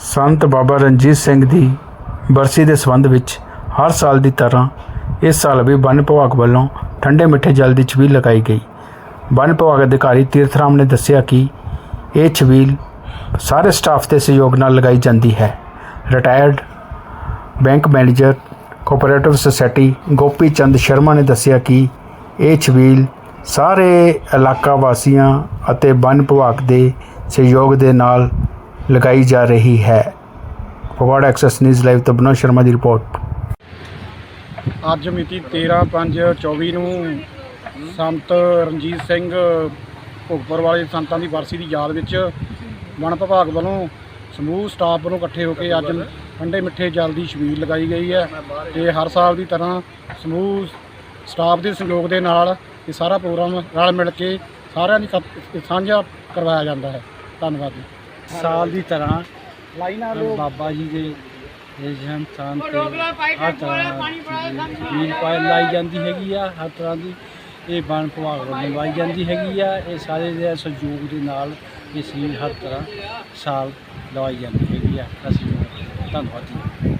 ਸੰਤ ਬਾਬਾ ਰਣਜੀਤ ਸਿੰਘ ਦੀ ਬਰਸੀ ਦੇ ਸੰਬੰਧ ਵਿੱਚ ਹਰ ਸਾਲ ਦੀ ਤਰ੍ਹਾਂ ਇਸ ਸਾਲ ਵੀ ਵਨ ਵਿਭਾਗ ਵੱਲੋਂ ਠੰਡੇ ਮਿੱਠੇ ਜਲ ਦੀ ਛਬੀਲ ਲਗਾਈ ਗਈ। ਵਨ ਵਿਭਾਗ ਅਧਿਕਾਰੀ ਤੀਰਥ ਰਾਮ ਨੇ ਦੱਸਿਆ ਕਿ ਇਹ ਛਬੀਲ ਸਾਰੇ ਸਟਾਫ ਦੇ ਸਹਿਯੋਗ ਨਾਲ ਲਗਾਈ ਜਾਂਦੀ ਹੈ। Retired bank manager, cooperative society Gopi Chand Sharma ਨੇ ਦੱਸਿਆ ਕਿ ਇਹ ਛਬੀਲ ਸਾਰੇ ਇਲਾਕਾ ਵਾਸੀਆਂ ਅਤੇ ਵਨ ਵਿਭਾਗ ਦੇ ਸਹਿਯੋਗ ਦੇ ਨਾਲ ਲਗਾਈ ਜਾ ਰਹੀ ਹੈ। ਫਗਵਾੜਾ ਐਕਸੈਸ ਨਿਊਜ਼ ਲਾਈਵ ਤੋਂ ਬਨੋ ਸ਼ਰਮਾ ਦੀ ਰਿਪੋਰਟ। ਅੱਜ ਮਿਤੀ 13/5/24 ਨੂੰ ਸੰਤ ਰਣਜੀਤ ਸਿੰਘ ਭੋਗਪੁਰ ਵਾਲੇ ਸੰਤਾਂ ਦੀ ਵਰਸੀ ਦੀ ਯਾਦ ਵਿੱਚ ਵਣ ਵਿਭਾਗ ਵੱਲੋਂ ਸਮੂਹ ਸਟਾਫ ਵੱਲੋਂ ਇਕੱਠੇ ਹੋ ਕੇ ਅੱਜ ਠੰਡੇ ਮਿੱਠੇ ਜਲ ਦੀ ਛਬੀਲ ਲਗਾਈ ਗਈ ਹੈ ਤੇ ਹਰ ਸਾਲ ਦੀ ਤਰ੍ਹਾਂ ਸਮੂਹ ਸਟਾਫ ਦੇ ਸਹਿਯੋਗ ਦੇ ਨਾਲ ਇਹ ਸਾਰਾ ਪ੍ਰੋਗਰਾਮ ਰਲ ਮਿਲ ਕੇ ਸਾਰਿਆਂ ਦੀ ਸਤ- ਸਾਂਝਾ ਕਰਵਾਇਆ ਜਾਂਦਾ ਹੈ। ਧੰਨਵਾਦ ਜੀ। ਸਾਲ ਦੀ ਤਰ੍ਹਾਂ ਲਾਈਨਾਂ ਬਾਬਾ ਜੀ ਦੇ ਇਹ ਜਨ ਸਥਾਨ ਤੇ ਹਰ ਤਰ੍ਹਾਂ ਦੀ ਪਾਇਲ ਲਾਈ ਜਾਂਦੀ ਹੈਗੀ ਆ ਹਰ ਤਰ੍ਹਾਂ ਦੀ ਇਹ ਬਣ ਵਿਭਾਗ ਵੱਲੋਂ ਲਵਾਈ ਜਾਂਦੀ ਹੈਗੀ ਆ ਇਹ ਸਾਰੇ ਦੇ ਸਹਿਯੋਗ ਦੇ ਨਾਲ ਇਹ ਸੀ ਹਰ ਤਰ੍ਹਾਂ ਸਾਲ ਲਵਾਈ ਜਾਂਦੀ ਹੈਗੀ ਆ। ਅਸੀਂ ਧੰਨਵਾਦ ਜੀ।